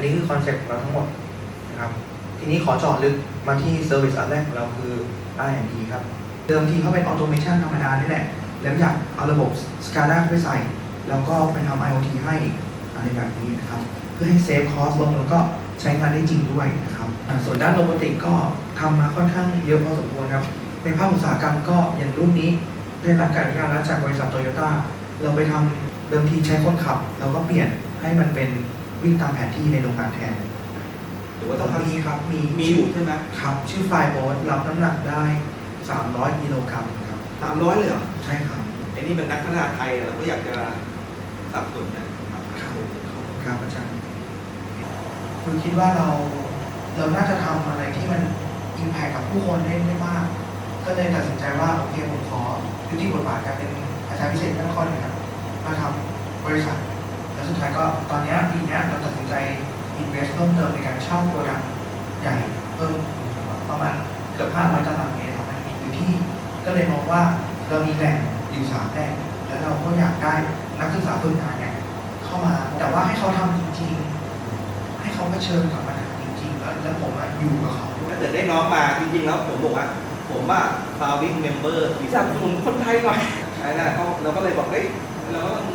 นนี้คือคอนเซ็ปต์ของเราทั้งหมดนะครับทีนี้ขอเจาะลึกมาที่เซอร์วิสอันแรกของเราคือ R&D ครับ เดิมทีเขาเป็นออโตเมชันธรรมดานี่แหละ แล้วอยากเอาระบบ SCADA เข้าไปใส่ แล้วก็ไปทำ IoT ให้อีกอะไรแบบนี้นะครับ เพื่อให้เซฟคอสลงแล้วก็ใช้งานได้จริงด้วยนะครับ ส่วนด้านโรบอติกก็ทำมาค่อนข้างเยอะพอสมควรครับ ในภาคอุตสาหกรรมก็อย่างรุ่นนี้ ได้รับการอนุญาตจากบริษัทโตโยต้าเราไปทำเดิมทีใช้คนขับ เราก็เปลี่ยนให้มันเป็น วิ่งตามแผนที่ในโรงงานแทน หรือว่าต้ตองรงนี้ครับ มีมีอยู่ใช่ไหมครับ ชื่อไฟโบสรับน้ำหนักได้ 300กิโลกรัมครับ สามร้อยเลยเหรอใช่ครับไอ้นี่เป็นนักพัฒนาไทยเราก็อยากจะสนับสนุนนะครับครับครับอาจารย์คุณคิดว่าเราเราน่าจะทำอะไรที่มันอิมแพคกับผู้คนได้ได้มาก ก็เลยตัดสินใจว่าโอเคผมขอยุติบทบาทการเป็นอาจารย์พิเศษพระนครเลยครับมาทำบริษัท แล้วสุดท้ายก็ตอนเนี้ยปีเนี้ยเราตัดสินใจอินเวสเพิ่มเติมในการเช่าโปรดักต์ใหญ่เพิ่มประมาณเกือบ500ตารางเมตรครับอยู่ที่ก็เลยมองว่าเรามีแหล่งอยู่สามแหล่งแล้วเราก็อยากได้นักศึกษาฝึกงานเนี่ยเข้ามา แต่ว่าให้เขาทำจริง ๆ ให้เขาเผชิญกับปัญหาจริง ๆ แล้วแล้วผมอะอยู่กับเขาด้วยถ้าเกิดได้น้องมาจริงๆแล้วผมบอกว่าผมว่า founding member ที่สนับสนุนคนไทยหน่อยใช่นะเขาเราก็เลยบอกเฮ้ยเราก็ต้อง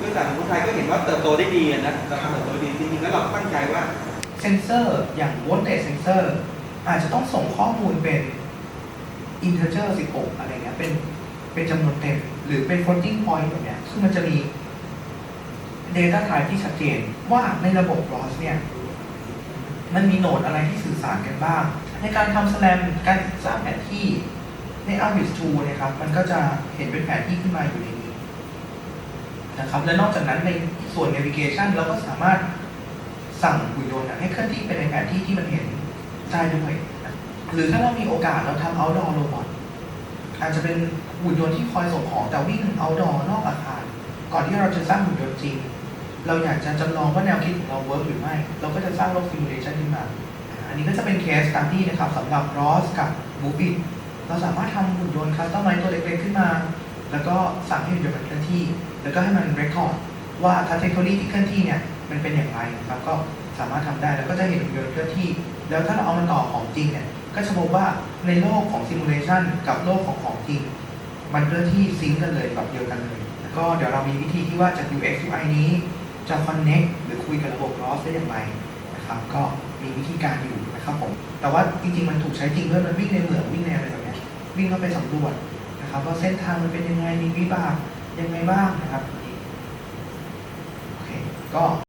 ด้วยสนับสนุนคนไทยก็เห็นว่าเติบโตได้ดีอะนะเราเติบโตได้ดีจริงๆแล้วเราตั้งใจว่า เซนเซอร์อย่าง voltage sensor อาจจะต้องส่งข้อมูลเป็น integer 16 อะไรเงี้ยเป็นเป็นจำนวนเต็ม หรือเป็น floating point แบบเนี้ยซึ่งมันจะมี data type ที่ชัดเจนว่าในระบบ ROS เนี่ย มันมีโหนดอะไรที่สื่อสารกันบ้าง ในการทำ SLAM การสร้างแผนที่ใน Arvis 2เนี่ยครับ มันก็จะเห็นเป็นแผนที่ขึ้นมาอยู่ใน นะครับ และนอกจากนั้นในส่วน navigation เราก็สามารถสั่งหุ่นยนต์ให้เคลื่อนที่ไปในแผนที่ที่มันเห็นได้ด้วยนะหรือถ้าเรามีโอกาสเราทำ outdoor robot อาจจะเป็นหุ่นยนต์ที่คอยส่งของแต่วิ่ง outdoor นอกอาคาร ก่อนที่เราจะสร้างหุ่นยนต์จริง เราอยากจะจำลองว่าแนวคิดของเราเวิร์กหรือไม่ เราก็จะสร้างโลก simulation ขึ้นมา อันนี้ก็จะเป็น case study นะครับสำหรับ ROS กับ Movie เราสามารถทำหุ่นยนต์คัสตอมไมตัวเล็กๆขึ้นมา แล้วก็สั่งให้หุ่นยนต์มันเคลื่อนที่ แล้วก็ให้มัน record ว่าถ้าเทคโนโลยีที่เคลื่อนที่เนี่ยมันเป็นอย่างไรแล้วก็สามารถทำได้แล้วก็จะเห็นหุ่นยนต์เคลื่อนที่ แล้วถ้าเราเอามันต่อของจริงเนี่ยก็จะพบว่าในโลกของซิมูเลชันกับโลกของของจริง มันเคลื่อนที่ซิงกันเลยแบบเดียวกันเลยแล้วก็เดี๋ยวเรามีวิธีที่ว่าจาก UX UI นี้จะ connect หรือคุยกับระบบ ROS ได้อย่างไรนะครับก็มีวิธีการอยู่นะครับผมแต่ว่าจริงๆมันถูกใช้จริงด้วยมันวิ่งในเหมืองวิ่งในอะไรแบบนี้วิ่งเข้าไปสำรวจนะครับว่าเส้นทางมันเป็นยังไงมีวิบาก ยังไงบ้างนะครับโอเคก็